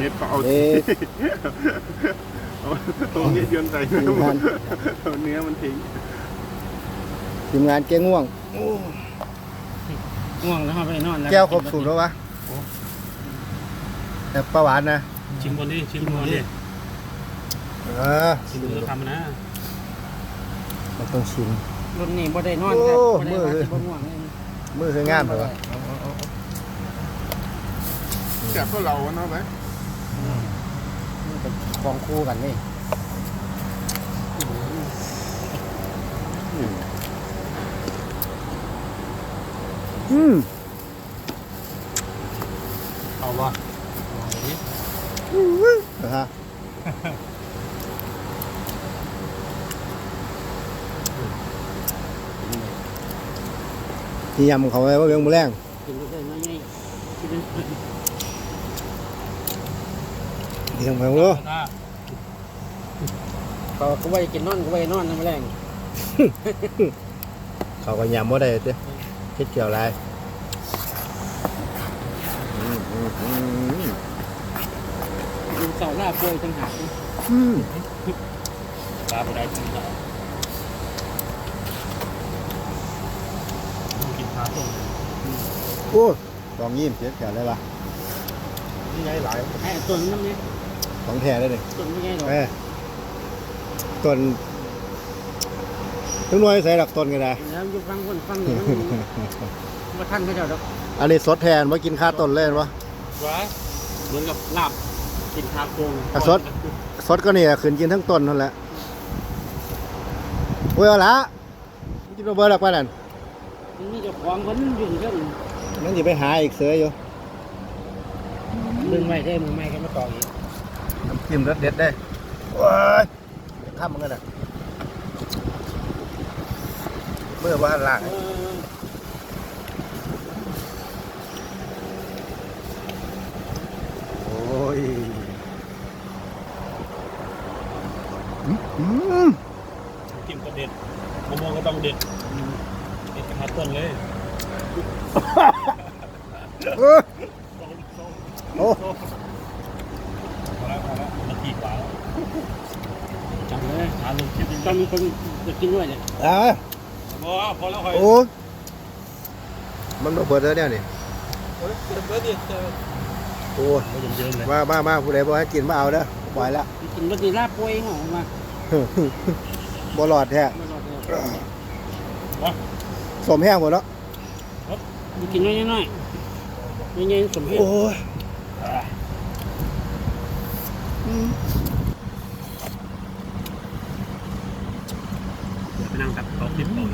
เน็ตก็เอาเอ๊ะเอาตัวนี้โยนใส่ทีมงานเอาเนื้อมันทิ้งทีมงานแก้ง่วง ง่วงแล้วเขาไปนอนแล้วแก้วครบสูตรแล้ววะแต่ประหวานนะ ชิมก่อนดิชิมก่อนดิเออชิมแล้วทำนะมันต้องชิมรุ่นนี้บ่ได้นอนครับโอ้บ่ได้มือว่าสิบ่ง่วงเลยมือคืองามเลยวะแซ่บก็เราเนาะไหมมั นเป็นของคู่กันนี่อืมเอาวะนะฮะที่ยำเขาไว้ว่าเรื่องมือแรงกินได้น้อยให ญ่กินได้ที่ทำของรู้ถ้าเขาก็ไว้กินนอนก็ไว้นอนนั่นแรงเขาก็ยำว่าได้เด้คิดเกี่ยวอะไรอืมอืมอืมกินเสาหน้าป่วยจังหากอืมตาบได้กินแล้วกินขาตรงโอ้ลองยิ้มเสียเกี่ยวได้ปะนี่ไงหลายไอ้ต้นน้ำนี้ ของแท้ได้เลยต้นไม่ใหญ่หรอกเอ้ยต้นทุกหน่วยใส่หลักต้นกันนะแล้วอยู่ฟังคนฟังนี่มันบ่ทันเขาเจ้าดอกอันนี้สดแทนว่ากินค่าต้นเล่นวะว้าเหมือนกับลาบกินขาโกงอะสดสดก็เนี่ยขึ้นกินทั้งต้นนั่นแหละโอ้ยเอาละกินมาเบอร์หลักไปนั่นมันมีเจ้าของเพิ่นอยู่เรื่องนั่นจะไปหาอีกเสืออยู่ดึงไว้ได้มือไม้กันมาต่ออีก น้ำจิ้มรสเด็ดได้ว้ายข้ามมันกันอะเมื่อว่าล่างเออโอ้ยอืมอืมกินก็เด็ดมะม่วงก็ต้องเด็ดเด็ดขาต้นเลยเออโอ้พอแล้วพอแล้วนาทีกว่า จังเลย หาลงคลิป ต้องมีคนจะกินด้วยเนี่ยอ่าพอพอแล้วคอยโอ้ มันบ่เปิดแล้วเนี่ยนี่เบิร์ดดิเจอโอ้ยไม่เยอะเลยมามามาผู้ใดบอกให้กินมาเอาเด้อปล่อยแล้วกินรสดีลาบป่วยของมาบ่หลอดแท้ไม่รอดเลยสมแห้งหมดแล้วมีกินน้อยๆน้อยๆน้อยๆสมเหตุโอ้ยไป นั่งตัดต่อคลิปต่อ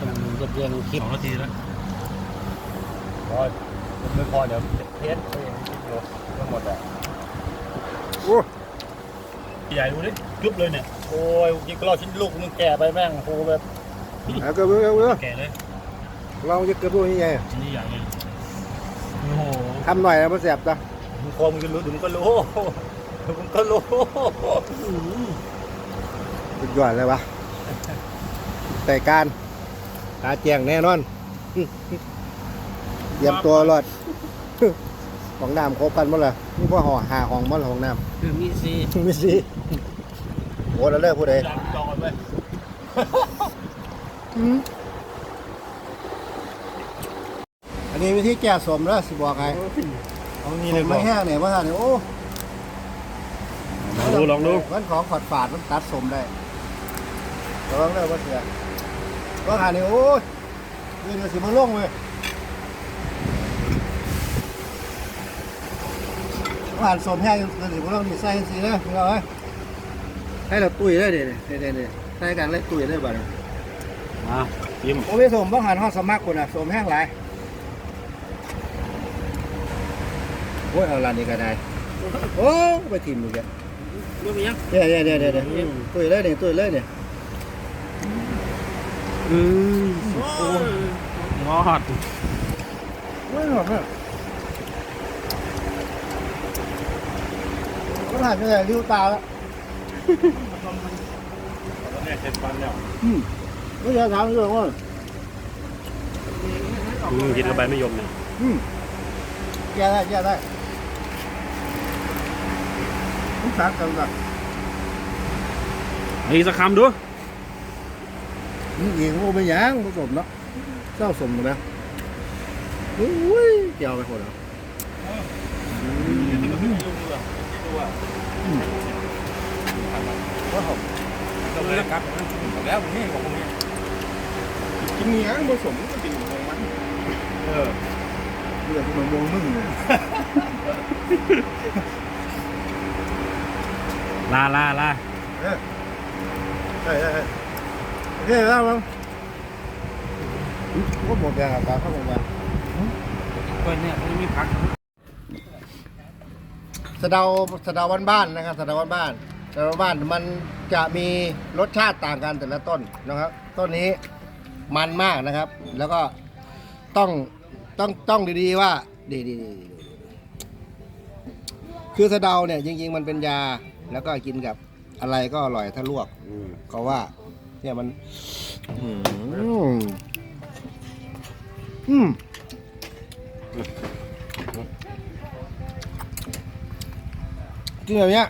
ต้องเรียบเรียงคลิปสองนาทีแล้วพอไม่พอเดี๋ยวเทสไปอย่างนี้ดูทั้งหมดอะโอ้ใหญ่ดูดิจุ๊บเลยเนี่ยโอ้ยกินก็รอชิ้นลูกมึงแก่ไปแม่งโอ้แบบเอาเกระเบื้องเกระเบื้องแก่เลยลองจะกระเบื้องยังไงชิ้นนี้ใหญ่เลยโอ้โหทำหน่อยนะมันแสบจ้ะมึงคอมึงก็รู้เดี๋ยวมึงก็รู้เดี๋ยวมึงก็รู้ สุดยอดเลยวะแต่การตาแจงแน่นอนเตรียมตัวรอดของน้ำครบพันหมดเลยนี่พ่อห่อหาของหมดเลยของน้คือมีซีำไม่สิโอ้แล้วเลิกผู้ใดจองจองกันไปอันนี้วิธีแก้สมแล้วสิบอกไงเอางี้นี่เลเลยยบอไม่กแห้งเนี่ยว่าเนี่ยโอ้ลองดูลองดูมันของฝาดฝาดๆมันตัดสมได้ ลองได้ว่าเสียว่าหาเนี่ยโอ้ยนี่มันสิมาล่วงเว้ยว่าหานสมแห้งมันสิมาล่วงนี่ใส่สิเลยพี่น้องเอ้ยให้เราตุ้ยได้เด็ดเด็ดเด็ดใส่กันเลยตุ้ยได้บ่เนี่ยอะชิมโอ้ยสมบ้างหันห้องสมัครคนอะสมแห้งหลายโอ้ยเอาลานนี้ก็ได้โอ้ยไปทิมมือแกรู้ไหมยังเดี๋ยวเดี๋ยวเดี๋ยวเดี๋ยวเดี๋ยวตุ้ยเลยเนี่ยตุ้ยเลยเนี่ย อืโอ้งอดไม่หรอกเนี่ยก็ผ่านไปแต่ริ้วตาแล้วตอนนี้เห็จฟันแล้วอืมไม่อยากถามเรื่องว่าอืมกินระบายไม่ยมเนี่ยอืมแก้ได้แก้ได้ต้องสารกันสักอีกสักคำดู นี่เองโอ้ไม่ยังผสมเนาะเจ้าสมนะอุ้ยเกี่ยวไปคนเหรอว้าวเราเลยครับแล้วนี่ของมึงกินเนี้ยผสมก็กินของมันเออเรื่องที่มันวงมึงเลยลาลาลาใช่ใช่ใช่ โอเคแล้วมั้งก็หมดแล้วครับเข้าหมดแล้วเพื่อนเนี่ยเขาจะมีพักสะเดาสะเดาบ้านๆนะครับสะเดาบ้านๆสะเดาบ้านมันจะมีรสชาติต่างกันแต่ละต้นนะครับ ต้นนี้มันมากนะครับ แล้วก็ต้องต้องต้องดีๆว่าดีดีดีดีคือสะเดาเนี่ยจริง ๆ มันเป็นยาแล้วก็กินกับอะไรก็อร่อยถ้าลวกเขาว่า เนี่ยมัน อืมอืมกินแบบเนี้ย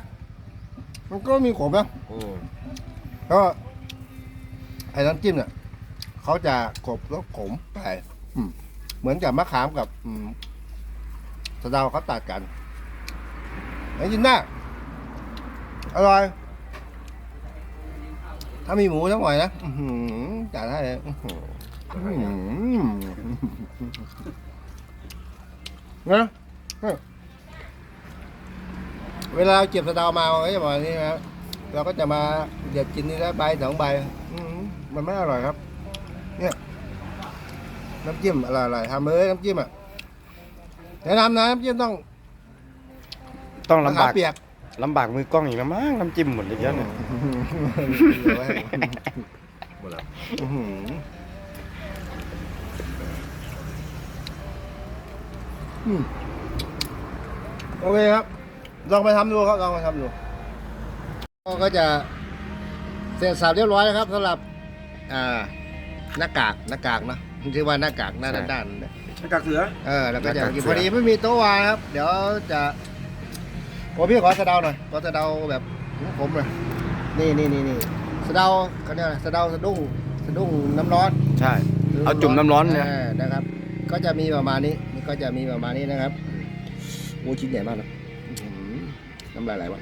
มันก็มีขมนะแล้วก็ไอ้น้ำจิ้มเนี่ยเขาจะกรบแล้วขมไปอืมเหมือนกับมะขามกับอืมสะเดาเขาตัดกันไอ้กินได้อร่อย ถ้ามีหมูสักหน่อยนะอื้อหือจัดให้เลยอื้อหืออื้อหือนะเวลาเราเก็บสะเดามาก็จะบอกอย่างนี้นะเราก็จะมาเด็ดกินนี่ละใบสองใบอื้อหือมันไม่อร่อยครับ เนี่ย น้ำจิ้มอร่อยๆทำเลยน้ำจิ้มอะแนะนำนะน้ำจิ้มต้อง ต้องลำขาบามกเปียก ลำบากมือกล้องอีกแล้วมั้งน้ำจิ้มหมดเลยเยอะเนี่ยหมดแล้วอื้อหืออืมโอเคครับ ลองไปทำดูครับ ลองไปทำดูก็จะเสร็จสับเรียบร้อยนะครับสำหรับอ่าหน้ากากหน้ากากเนอะที่ว่าหน้ากากหน้าด้านๆเนี่ยหน้ากากเสือเออแล้วก็จะหน้ากากกินเสืพออดีไม่มีโต๊ะวางครับ เดี๋ยวจะ โอ้พี่ขอสะเดาหน่อยขอสะเดาแบบของผมเลยนี่นี่นี่นี่สะเดาเขาเรียกอะไรสะเดาสะดุ้งสะดุ้งน้ำร้อนใช่ เอาจุ่มน้ำร้อนเลยอนะครับ ก็จะมีประมาณนี้นี่ก็จะมีประมาณนี้นะครับโอ้ชิ้นใหญ่มากนะอื้อหือน้ำลายไหลวะ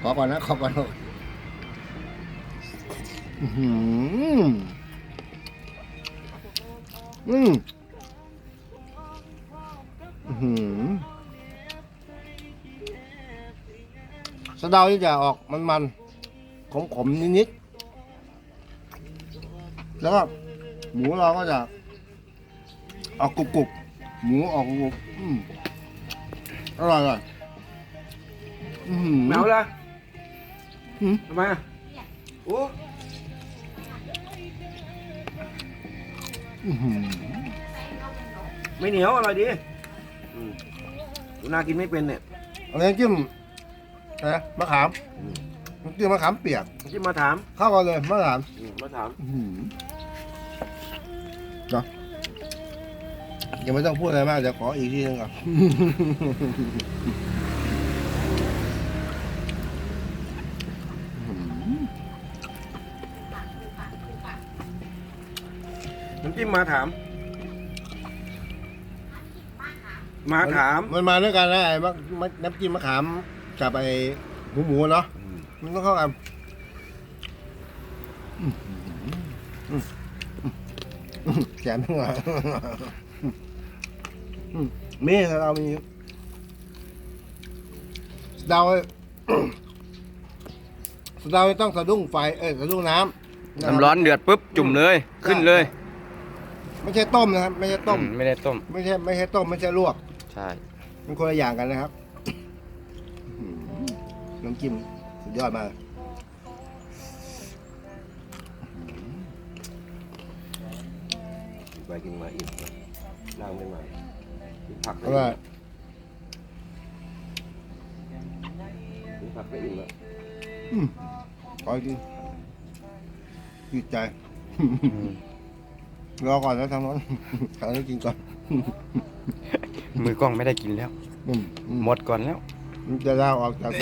ขอก่อนนะขอก่อนขอก่อนอื้อหืออืมอื้อหือ สะเดาที่จะออกมันๆขมๆนิดๆแล้วก็หมูเราก็จะ ออกกรุบๆหมูออกกรุบๆอืมอร่อยเลยอื้อหือแมวละหืม ทำไมอะโอ้อื้อหือไม่เหนียวอร่อยดีอืมกูน่ากินไม่เป็นเนี่ยอันนี้จิ้ม นะมะขามน้ำจิ้มมะขามเปียกที่มาถามเข้ากันเลยมะขามอืมมาถามอื้อหือเนาะยังไม่ต้องพูดอะไรมากเดี๋ยวขออีกทีนึงก่อน น้ำจิ้มมาถาม มาถาม มันมาด้วยกันนะไอ้มะมะน้ำจิ้มมะขาม กับไอ้หมูหมูเนาะมันต้องเข้ากันอื้อหืออื้ออื้อแกนทั้งหลายอื้อมีเรามีเดาเดาต้องสะดุ้งไฟเอ้ยสะดุ้งน้ำน้ำร้อนเดือดปุ๊บจุ่มเลยขึ้นเลยไม่ใช่ต้มนะครับ ไม่ใช่ต้ม อืไม่ได้ต้ม ไม่ใช่ไม่ใช่ต้มไม่ใช่ลวก ใช่ มันคนละอย่างกันนะครับ น้ำจิ้มสุดยอดมากไปกินมาอิ่มนั่งไม่มากินผักเพราะว่ากินผักไม่อิ่มแล้วอืมขอกินดีใจรอก่อนแล้วทางโน้นทางนี้กินก่อน มือกล้องไม่ได้กินแล้วอืมอืมหมดก่อนแล้วอ มันจะเล่าออกจาก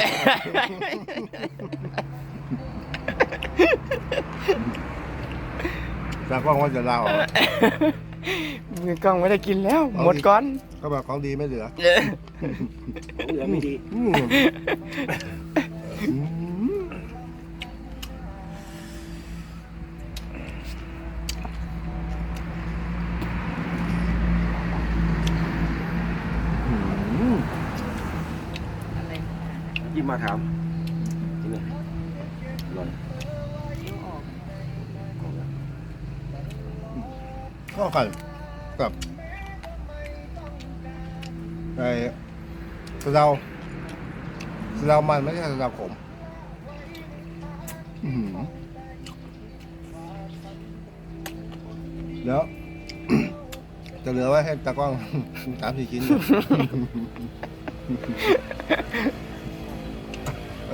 จากกล้องว่าจะเล่าออกมือกล้องไม่ได้กินแล้ว หมดก่อน ก็บอกของดีไม่เหลือ เหลือไม่ดี อืม ยิ้มาถามนี่ไงอร่อยข้าวไข่กับไอ้สะเดาสะเดามันไม่ใช่สะเดาขมอื้วจะเหลือไว้ให้ตากล้องสามสี่ชิ้น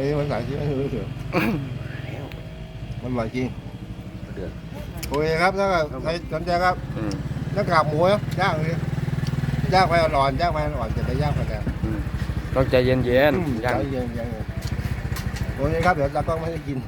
อยู่ไอ้ยมันสายชิ้นไม่รู้เถอะมันอร่อยจริงเดือดโอเคครับถ้าใครสนใจครับอืมหน้ากากหมูนะย่างเลยย่างไฟอ่อนๆย่างไฟอ่อนๆจะไปย่างไฟแดงต้องใจเย็นๆอืมย่างใจเย็นๆโอเคครับเดี๋ยวตากล้องไม่ให้กิน